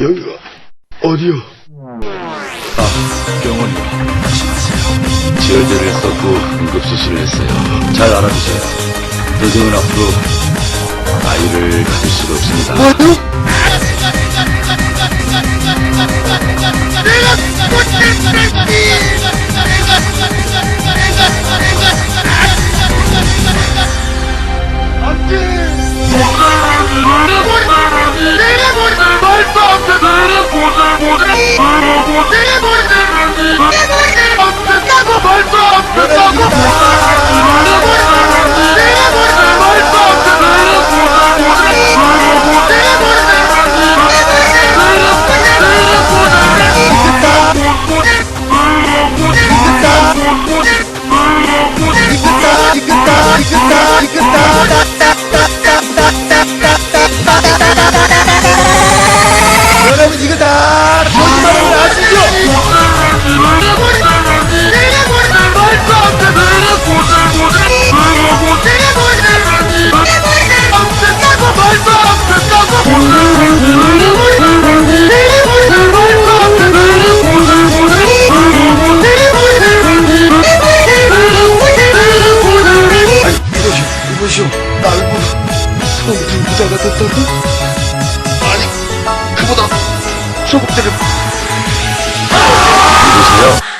여기가 어디요? 아, 병원이요. 지혈제를 썼고 응급수술을 했어요. 잘 알아두세요. 도정은 앞으로 아이를 가질 수가 없습니다. 여러 Put 부자가 됐다고? 아니, 그보다 조금 때려. 누구세요?